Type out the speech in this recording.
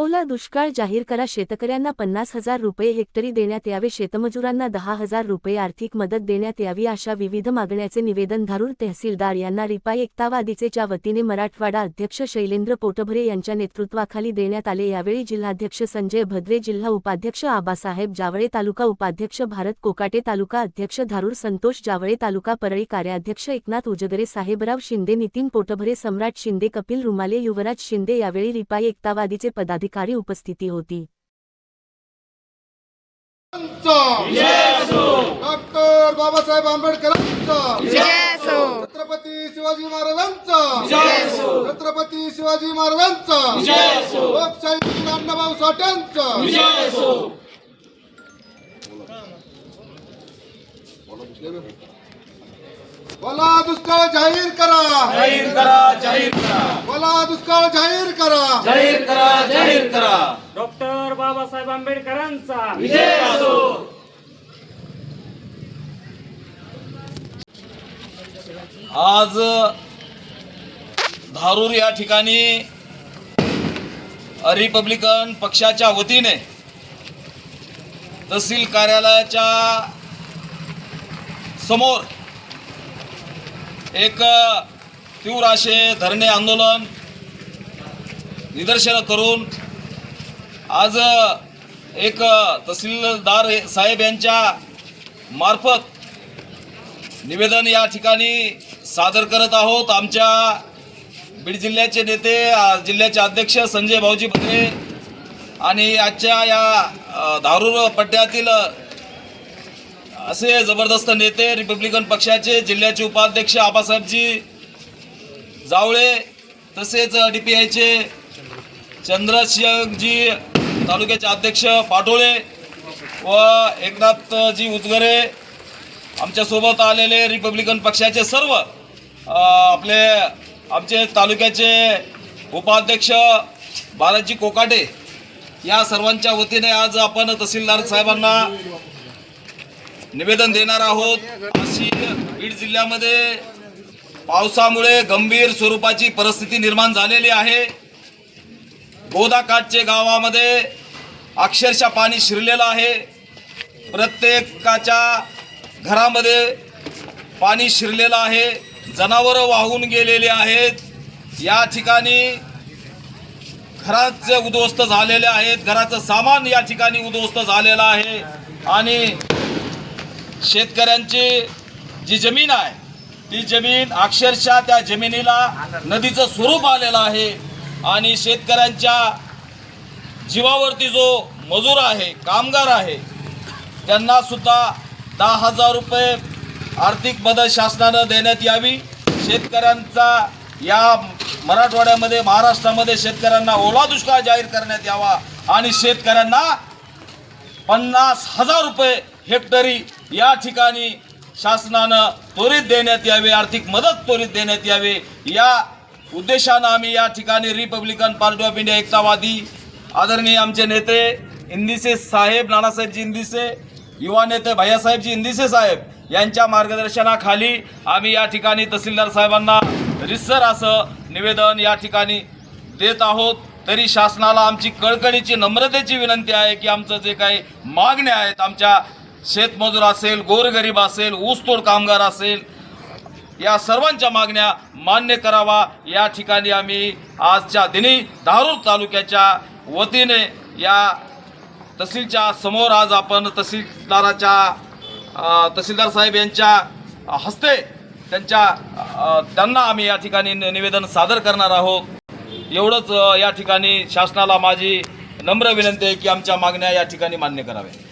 ओला दुष्काळ जाहीर करा. शेतकऱ्यांना पन्नास हजार रुपये हेक्टरी देण्यात यावे. शेतमजुरांना दहा हजार रुपये आर्थिक मदत देण्यात यावी अशा विविध मागण्याचे निवेदन धारूर तहसीलदार यांना रिपाई एकतावादीचेच्या वतीने मराठवाडा अध्यक्ष शैलेंद्र पोटभरे यांच्या नेतृत्वाखाली देण्यात आले. यावेळी जिल्हाध्यक्ष संजय भद्रे जिल्हा उपाध्यक्ष आबासाहेब जावळे तालुका उपाध्यक्ष भारत कोकाटे तालुका अध्यक्ष धारूर संतोष जावळे तालुका परळी कार्याध्यक्ष एकनाथ उजगरे साहेबराव शिंदे नितीन पोटभरे सम्राट शिंदे कपिल रुमाले युवराज शिंदे यावेळी रिपाई एकतावादीचे पदाधिकारी उपस्थिती होती. डॉक्टर बाबासाहेब आंबेडकरांचा असो छत्रपती शिवाजी महाराजांचा छत्रपती शिवाजी महाराजांचा लोकशाही अण्णाभाऊ साठ्यांचा मला दुष्काळ जाहीर करा. जाहीर करा जाहीर करा. दुष्काळ जाहीर करा. जाहीर करा जाहीर करा. डॉक्टर बाबासाहेब आंबेडकरांचा. विजय असो. आज धारूर या ठिकाणी रिपब्लिकन पक्षाच्या वतीने तहसील कार्यालयाच्या समोर एक तीव्र असे धरणे आंदोलन निदर्शनं करून आज एक तहसीलदार साहेब यांच्या मार्फत निवेदन या ठिकाणी सादर करत आहोत. आमच्या बीड जिल्ह्याचे नेते जिल्ह्याचे अध्यक्ष संजय भाऊजी भद्रे आणि आजच्या या धारूर पट्ट्यातील असे जबरदस्त नेते रिपब्लिकन पक्षाचे जिल्ह्याचे उपाध्यक्ष आबासाहेबजी जावळे तसेच डी पी आयचे चंद्रसिंहजी तालुक्याचे अध्यक्ष पाटोळे व एकनाथजी उजगरे आमच्यासोबत आलेले रिपब्लिकन पक्षाचे सर्व आपले आमचे तालुक्याचे उपाध्यक्ष बालाजी कोकाटे या सर्वांच्या वतीने आज आपण तहसीलदार साहेबांना निवेदन देणार आहोत. अशी बीड जिल्ह्यामध्ये पावसामुळे गंभीर स्वरूपाची परिस्थिती निर्माण झालेली आहे. गोदाकाठचे गावामध्ये अक्षरशः पाणी शिरलेलं आहे. प्रत्येकाच्या घरामध्ये पाणी शिरलेलं आहे. जनावरं वाहून गेलेली आहेत. या ठिकाणी घराचे उद्ध्वस्त झालेले आहेत घराचं सामान या ठिकाणी उद्ध्वस्त झालेलं आहे. आणि शेतकऱ्यांची जी जमीन आहे ती जमीन अक्षरशः त्या जमिनीला नदीचं स्वरूप आलेलं आहे. आणि शेतकऱ्यांच्या जीवावरती जो मजूर आहे कामगार आहे त्यांना सुद्धा दहा हजार रुपये आर्थिक मदत शासनानं देण्यात यावी. शेतकऱ्यांचा या मराठवाड्यामध्ये महाराष्ट्रामध्ये शेतकऱ्यांना ओला दुष्काळ जाहीर करण्यात यावा आणि शेतकऱ्यांना पन्नास हजार रुपये हेक्टरी या ठिकाणी शासनानं त्वरित देण्यात यावे आर्थिक मदत त्वरित देण्यात यावी. या उद्देशानं आम्ही या ठिकाणी रिपब्लिकन पार्टी ऑफ इंडिया एकतावादी आदरणीय आमचे नेते इंदिसे साहेब नानासाहेबजी इंदिसे युवा नेते भैयासाहेबजी इंदिसे साहेब यांच्या मार्गदर्शनाखाली आम्ही या ठिकाणी तहसीलदार साहेबांना रिसर असं निवेदन या ठिकाणी देत आहोत. तरी शासनाला आमची कळकळीची नम्रतेची विनंती आहे की आमचं जे काही मागण्या आहेत आमच्या शेतमजूर असेल गोरगरीब असेल ऊसतोड कामगार असेल या सर्वांच्या मागण्या मान्य करावा. या ठिकाणी आम्ही आजच्या दिनी धारूर तालुक्याच्या वतीने या तहसीलच्या समोर आज आपण तहसीलदाराच्या तहसीलदार साहेब यांच्या हस्ते त्यांच्या त्यांना आम्ही या ठिकाणी निवेदन सादर करणार आहोत. एवढंच या ठिकाणी शासनाला माझी नम्र विनंती आहे की आमच्या मागण्या या ठिकाणी मान्य कराव्या